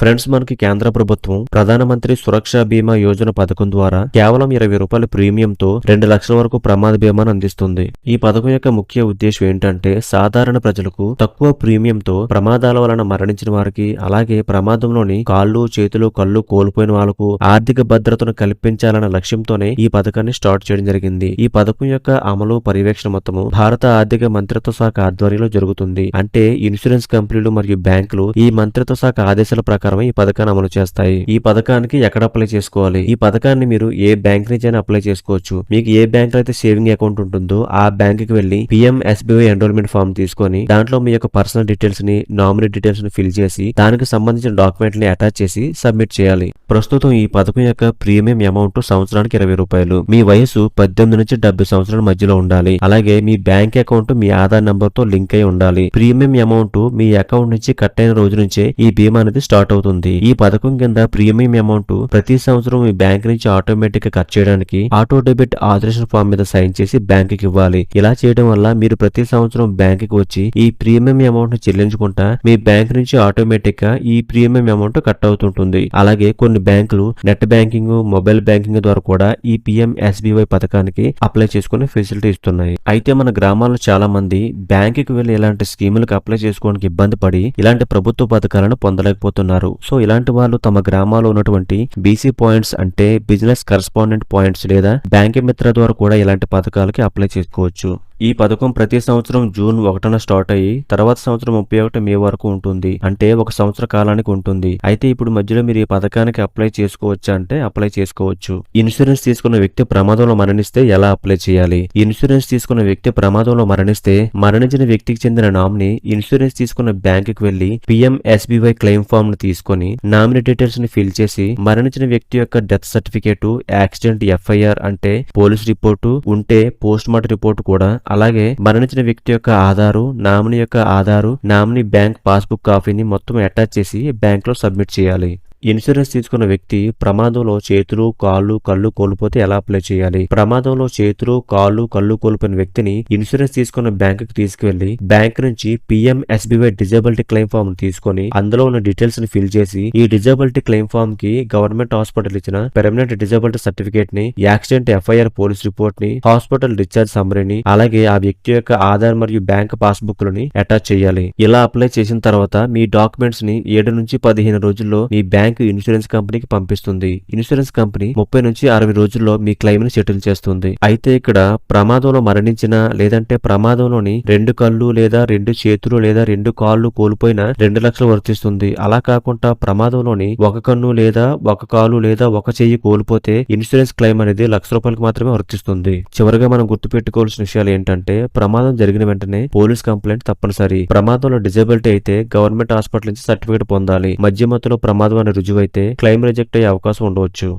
Friends మనకి కేంద్ర ప్రభుత్వం ప్రధానమంత్రి సురక్ష బీమా యోజన పథకం ద్వారా కేవలం ఇరవై రూపాయల ప్రీమియంతో రెండు లక్షల వరకు ప్రమాద బీమాను అందిస్తుంది. ఈ పథకం యొక్క ముఖ్య ఉద్దేశం ఏంటంటే సాధారణ ప్రజలకు తక్కువ ప్రీమియంతో ప్రమాదాల వలన మరణించిన వారికి అలాగే ప్రమాదంలోని కాళ్ళు చేతులు కళ్ళు కోల్పోయిన వాళ్ళకు ఆర్థిక భద్రతను కల్పించాలన్న లక్ష్యంతోనే ఈ పథకాన్ని స్టార్ట్ చేయడం జరిగింది. ఈ పథకం యొక్క అమలు పర్యవేక్షణ మొత్తము భారత ఆర్థిక మంత్రిత్వ శాఖ ఆధ్వర్యంలో జరుగుతుంది. అంటే ఇన్సూరెన్స్ కంపెనీలు మరియు బ్యాంకులు ఈ మంత్రిత్వ శాఖ ఆదేశాల ప్రకారం ఈ పథకాన్ని అమలు చేస్తాయి. ఈ పథకానికి ఎక్కడ అప్లై చేసుకోవాలి? ఈ పథకాన్ని మీరు ఏ బ్యాంక్ నుంచి అయినా అప్లై చేసుకోవచ్చు. మీకు ఏ బ్యాంక్లో అయితే సేవింగ్ అకౌంట్ ఉంటుందో ఆ బ్యాంక్కి వెళ్ళి పిఎం ఎస్బీఐ ఎన్రోల్మెంట్ ఫామ్ తీసుకొని దాంట్లో మీ యొక్క పర్సనల్ డీటెయిల్స్ని నామినీ డీటెయిల్స్ని ఫిల్ చేసి దానికి సంబంధించిన డాక్యుమెంట్ని అటాచ్ చేసి సబ్మిట్ చేయాలి. ప్రస్తుతం ఈ పథకం యొక్క ప్రీమియం అమౌంట్ సంవత్సరానికి ఇరవై రూపాయలు. మీ వయసు పద్దెనిమిది నుంచి డెబ్బై సంవత్సరాల మధ్యలో ఉండాలి. అలాగే మీ బ్యాంక్ అకౌంట్ మీ ఆధార్ నంబర్తో లింక్ అయి ఉండాలి. ప్రీమియం అమౌంట్ మీ అకౌంట్ నుంచి కట్ అయిన రోజు నుంచే ఈ బీమా అనేది స్టార్ట్ అవుతుంది. ఈ పథకం కింద ప్రీమియం అమౌంట్ ప్రతి సంవత్సరం మీ బ్యాంక్ నుంచి ఆటోమేటిక్గా కట్ చేయడానికి ఆటో డెబిట్ ఆథరేషన్ ఫామ్ మీద సైన్ చేసి బ్యాంక్కి ఇవ్వాలి. ఇలా చేయడం వల్ల మీరు ప్రతి సంవత్సరం బ్యాంక్కి వచ్చి ఈ ప్రీమియం అమౌంట్ని చెల్లించుకుంటా మీ బ్యాంక్ నుంచి ఆటోమేటిక్గా ఈ ప్రీమియం అమౌంట్ కట్ అవుతుంటుంది. అలాగే కొన్ని బ్యాంకులు నెట్ బ్యాంకింగ్ మొబైల్ బ్యాంకింగ్ ద్వారా కూడా ఈ పిఎం ఎస్బీవై పథకానికి అప్లై చేసుకునే ఫెసిలిటీ ఇస్తున్నాయి. అయితే మన గ్రామాల్లో చాలా మంది బ్యాంకుకి వెళ్ళి ఇలాంటి స్కీములకు అప్లై చేసుకోవడానికి ఇబ్బంది పడి ఇలాంటి ప్రభుత్వ పథకాలను పొందలేకపోతున్నారు. సో ఇలాంటి వాళ్ళు తమ గ్రామాల్లో ఉన్నటువంటి బీసీ పాయింట్స్ అంటే బిజినెస్ కరస్పాండెంట్ పాయింట్స్ లేదా బ్యాంక్ మిత్ర ద్వారా కూడా ఇలాంటి పథకాలకి అప్లై చేసుకోవచ్చు. ఈ పథకం ప్రతి సంవత్సరం జూన్ ఒకటన స్టార్ట్ అయ్యి తర్వాత సంవత్సరం ముప్పై ఒకటి మే వరకు ఉంటుంది. అంటే ఒక సంవత్సర కాలానికి ఉంటుంది. అయితే ఇప్పుడు మధ్యలో మీరు ఈ పథకానికి అప్లై చేసుకోవచ్చా అంటే అప్లై చేసుకోవచ్చు. ఇన్సూరెన్స్ తీసుకున్న వ్యక్తి ప్రమాదంలో మరణిస్తే ఎలా అప్లై చేయాలి? ఇన్సూరెన్స్ తీసుకున్న వ్యక్తి ప్రమాదంలో మరణిస్తే మరణించిన వ్యక్తికి చెందిన నామిని ఇన్సూరెన్స్ తీసుకున్న బ్యాంకుకి వెళ్ళి పిఎంఎస్బివై క్లెయిమ్ ఫామ్ను తీసుకొని నామినీ డీటెయిల్స్ని ఫిల్ చేసి మరణించిన వ్యక్తి యొక్క డెత్ సర్టిఫికేట్ యాక్సిడెంట్ ఎఫ్ఐఆర్ అంటే పోలీస్ రిపోర్టు ఉంటే పోస్ట్ మార్టం రిపోర్ట్ కూడా అలాగే మరణించిన వ్యక్తి యొక్క ఆధారు నామినీ యొక్క ఆధారు నామినీ బ్యాంక్ పాస్బుక్ కాపీని మొత్తం అటాచ్ చేసి బ్యాంక్లో సబ్మిట్ చేయాలి. ఇన్సూరెన్స్ తీసుకున్న వ్యక్తి ప్రమాదంలో చేతులు కాళ్ళు కళ్ళు కోల్పోతే ఎలా అప్లై చేయాలి? ప్రమాదంలో చేతులు కాళ్ళు కళ్ళు కోల్పోయిన వ్యక్తిని ఇన్సూరెన్స్ తీసుకున్న బ్యాంకు కి తీసుకువెళ్ళి బ్యాంక్ నుంచి PM SBY disability claim form తీసుకొని అందులో ఉన్న డీటెయిల్స్ని ఫిల్ చేసి ఈ డిజబిలిటీ క్లెయిమ్ ఫామ్కి గవర్నమెంట్ హాస్పిటల్ ఇచ్చిన పెర్మనెంట్ డిజబిలిటీ సర్టిఫికేట్ని యాక్సిడెంట్ ఎఫ్ఐఆర్ పోలీస్ రిపోర్ట్ని హాస్పిటల్ డిశ్చార్జ్ సమరీని అలాగే ఆ వ్యక్తి యొక్క ఆధార్ మరియు బ్యాంక్ పాస్బుక్ లని అటాచ్ చేయాలి. ఇలా అప్లై చేసిన తర్వాత మీ డాక్యుమెంట్స్ని ఏడు నుంచి పదిహేను రోజుల్లో మీ బ్యాంక్ ఇన్సూరెన్స్ కంపెనీకి పంపిస్తుంది. ఇన్సూరెన్స్ కంపెనీ ముప్పై నుంచి అరవై రోజుల్లో మీ క్లెయిమ్ని సెటిల్ చేస్తుంది. అయితే ఇక్కడ ప్రమాదంలో మరణించిన లేదంటే ప్రమాదంలోని రెండు కళ్ళు లేదా రెండు చేతులు లేదా రెండు కాళ్ళు కోల్పోయిన రెండు లక్షలు వర్తిస్తుంది. అలా కాకుండా ప్రమాదంలోని ఒక కన్ను లేదా ఒక కాలు లేదా ఒక చెయ్యి కోల్పోతే ఇన్సూరెన్స్ క్లెయిమ్ అనేది లక్ష రూపాయలకు మాత్రమే వర్తిస్తుంది. చివరిగా మనం గుర్తుపెట్టుకోవాల్సిన విషయాలు ఏంటంటే ప్రమాదం జరిగిన వెంటనే పోలీస్ కంప్లైంట్ తప్పనిసరి. ప్రమాదంలో డిజబిలిటీ అయితే గవర్నమెంట్ హాస్పిటల్ నుంచి సర్టిఫికేట్ పొందాలి. మధ్య మధ్యలో ప్రమాదం అనే రుజువైతే క్లెయిమ్ రిజెక్ట్ అయ్యే అవకాశం ఉండవచ్చు.